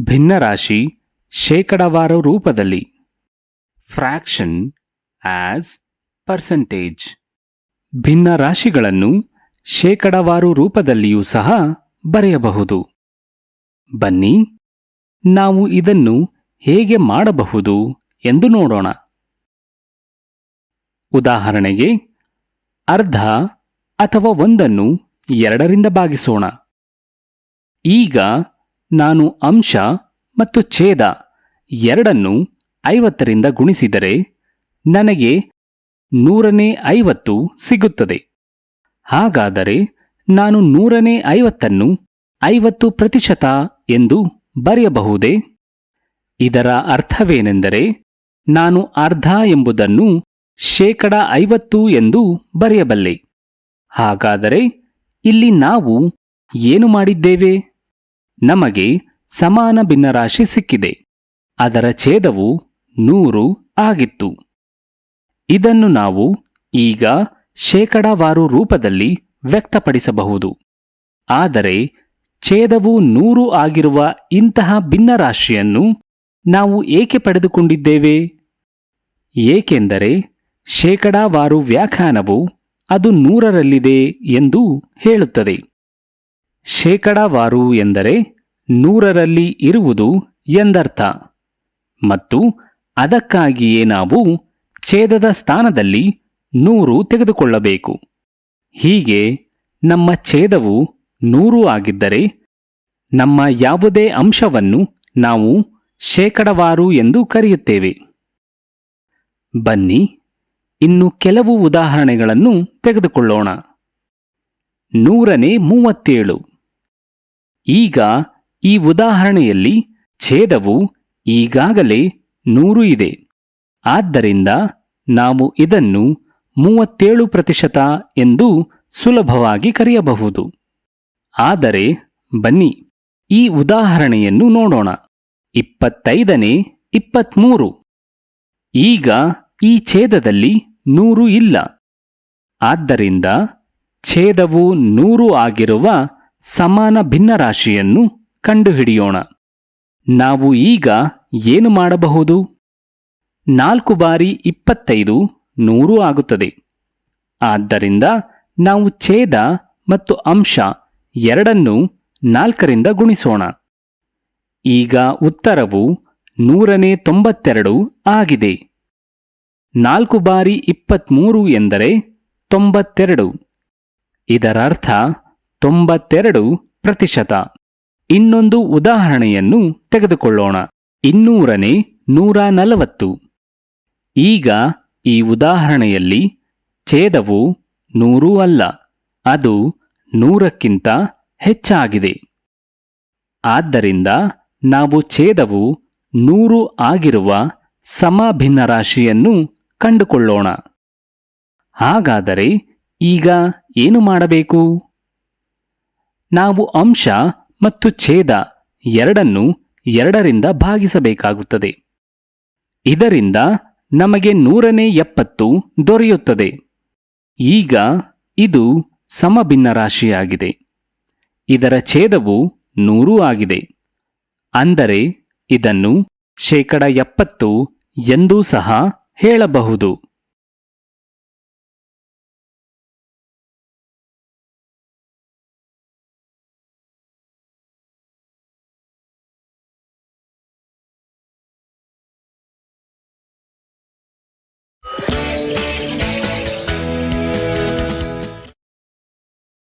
ಭಿನ್ನರಾಶಿ ಶೇಕಡವಾರ ರೂಪದಲ್ಲಿ. Fraction as percentage ಭಿನ್ನ ರಾಶಿಗಳನ್ನು ಶೇಕಡವಾರು ರೂಪದಲ್ಲಿಯೂ ಸಹ ಬರೆಯಬಹುದು. ಬನ್ನಿ, ನಾವು ಇದನ್ನು ಹೇಗೆ ಮಾಡಬಹುದು ಎಂದು ನೋಡೋಣ. ಉದಾಹರಣೆಗೆ, ಅರ್ಧ ಅಥವಾ ಒಂದನ್ನು ಎರಡರಿಂದ ಭಾಗಿಸೋಣ. ಈಗ ನಾನು ಅಂಶ ಮತ್ತು ಛೇದ ಎರಡನ್ನು ಐವತ್ತರಿಂದ ಗುಣಿಸಿದರೆ ನನಗೆ ನೂರನೇ ಐವತ್ತು ಸಿಗುತ್ತದೆ. ಹಾಗಾದರೆ ನಾನು ನೂರನೇ ಐವತ್ತನ್ನು ಐವತ್ತು ಪ್ರತಿಶತ ಎಂದು ಬರೆಯಬಹುದೇ? ಇದರ ಅರ್ಥವೇನೆಂದರೆ ನಾನು ಅರ್ಧ ಎಂಬುದನ್ನು ಶೇಕಡ ಐವತ್ತು ಎಂದು ಬರೆಯಬಲ್ಲೆ. ಹಾಗಾದರೆ ಇಲ್ಲಿ ನಾವು ಏನು ಮಾಡಿದ್ದೇವೆ? ನಮಗೆ ಸಮಾನ ಭಿನ್ನರಾಶಿ ಸಿಕ್ಕಿದೆ. ಅದರ ಛೇದವು ನೂರು ಆಗಿತ್ತು. ಇದನ್ನು ನಾವು ಈಗ ಶೇಕಡಾವಾರು ರೂಪದಲ್ಲಿ ವ್ಯಕ್ತಪಡಿಸಬಹುದು. ಆದರೆ ಛೇದವು ನೂರು ಆಗಿರುವ ಇಂತಹ ಭಿನ್ನರಾಶಿಯನ್ನು ನಾವು ಏಕೆ ಪಡೆದುಕೊಂಡಿದ್ದೇವೆ? ಏಕೆಂದರೆ ಶೇಕಡಾವಾರು ವ್ಯಾಖ್ಯಾನವು ಅದು ನೂರರಲ್ಲಿದೆ ಎಂದು ಹೇಳುತ್ತದೆ. ಶೇಕಡಾವಾರು ಎಂದರೆ ನೂರರಲ್ಲಿ ಇರುವುದು ಎಂದರ್ಥ. ಮತ್ತು ಅದಕ್ಕಾಗಿಯೇ ನಾವು ಛೇದದ ಸ್ಥಾನದಲ್ಲಿ ನೂರು ತೆಗೆದುಕೊಳ್ಳಬೇಕು. ಹೀಗೆ ನಮ್ಮ ಛೇದವು ನೂರು ಆಗಿದ್ದರೆ ನಮ್ಮ ಯಾವುದೇ ಅಂಶವನ್ನು ನಾವು ಶೇಕಡವಾರು ಎಂದು ಕರೆಯುತ್ತೇವೆ. ಬನ್ನಿ, ಇನ್ನು ಕೆಲವು ಉದಾಹರಣೆಗಳನ್ನು ತೆಗೆದುಕೊಳ್ಳೋಣ. ನೂರನೇ ಮೂವತ್ತೇಳು. ಈಗ ಈ ಉದಾಹರಣೆಯಲ್ಲಿ ಛೇದವು ಈಗಾಗಲೇ ನೂರು ಇದೆ. ಆದ್ದರಿಂದ ನಾವು ಇದನ್ನು ಮೂವತ್ತೇಳು ಪ್ರತಿಶತ ಎಂದು ಸುಲಭವಾಗಿ ಕರೆಯಬಹುದು. ಆದರೆ ಬನ್ನಿ, ಈ ಉದಾಹರಣೆಯನ್ನು ನೋಡೋಣ. ಇಪ್ಪತ್ತೈದನೇ ಇಪ್ಪತ್ಮೂರು. ಈಗ ಈ ಛೇದದಲ್ಲಿ ನೂರು ಇಲ್ಲ. ಆದ್ದರಿಂದ ಛೇದವು ನೂರು ಆಗಿರುವ ಸಮಾನ ಭಿನ್ನರಾಶಿಯನ್ನು ಕಂಡುಹಿಡಿಯೋಣ. ನಾವು ಈಗ ಏನು ಮಾಡಬಹುದು? ನಾಲ್ಕು ಬಾರಿ ಇಪ್ಪತ್ತೈದು ನೂರು ಆಗುತ್ತದೆ. ಆದ್ದರಿಂದ ನಾವು ಛೇದ ಮತ್ತು ಅಂಶ ಎರಡನ್ನೂ ನಾಲ್ಕರಿಂದ ಗುಣಿಸೋಣ. ಈಗ ಉತ್ತರವು ನೂರನೇ ತೊಂಬತ್ತೆರಡು ಆಗಿದೆ. ನಾಲ್ಕು ಬಾರಿ ಇಪ್ಪತ್ಮೂರು ಎಂದರೆ ತೊಂಬತ್ತೆರಡು. ಇದರರ್ಥ ತೊಂಬತ್ತೆರಡು ಪ್ರತಿಶತ. ಇನ್ನೊಂದು ಉದಾಹರಣೆಯನ್ನು ತೆಗೆದುಕೊಳ್ಳೋಣ. ಇನ್ನೂರನೇ ನೂರ ನಲವತ್ತು. ಈಗ ಈ ಉದಾಹರಣೆಯಲ್ಲಿ ಛೇದವು ನೂರೂ ಅಲ್ಲ, ಅದು ನೂರಕ್ಕಿಂತ ಹೆಚ್ಚಾಗಿದೆ. ಆದ್ದರಿಂದ ನಾವು ಛೇದವು ನೂರು ಆಗಿರುವ ಸಮಭಿನ್ನರಾಶಿಯನ್ನು ಕಂಡುಕೊಳ್ಳೋಣ. ಹಾಗಾದರೆ ಈಗ ಏನು ಮಾಡಬೇಕು? ನಾವು ಅಂಶ ಮತ್ತು ಛೇದ ಎರಡನ್ನು ಎರಡರಿಂದ ಭಾಗಿಸಬೇಕಾಗುತ್ತದೆ. ಇದರಿಂದ ನಮಗೆ ನೂರನೇ ಎಪ್ಪತ್ತು ದೊರೆಯುತ್ತದೆ. ಈಗ ಇದು ಸಮಭಿನ್ನ ರಾಶಿಯಾಗಿದೆ ಇದರ ಛೇದವು ನೂರು ಆಗಿದೆ. ಅಂದರೆ ಇದನ್ನು ಶೇಕಡ ಎಪ್ಪತ್ತು ಎಂದೂ ಸಹ ಹೇಳಬಹುದು.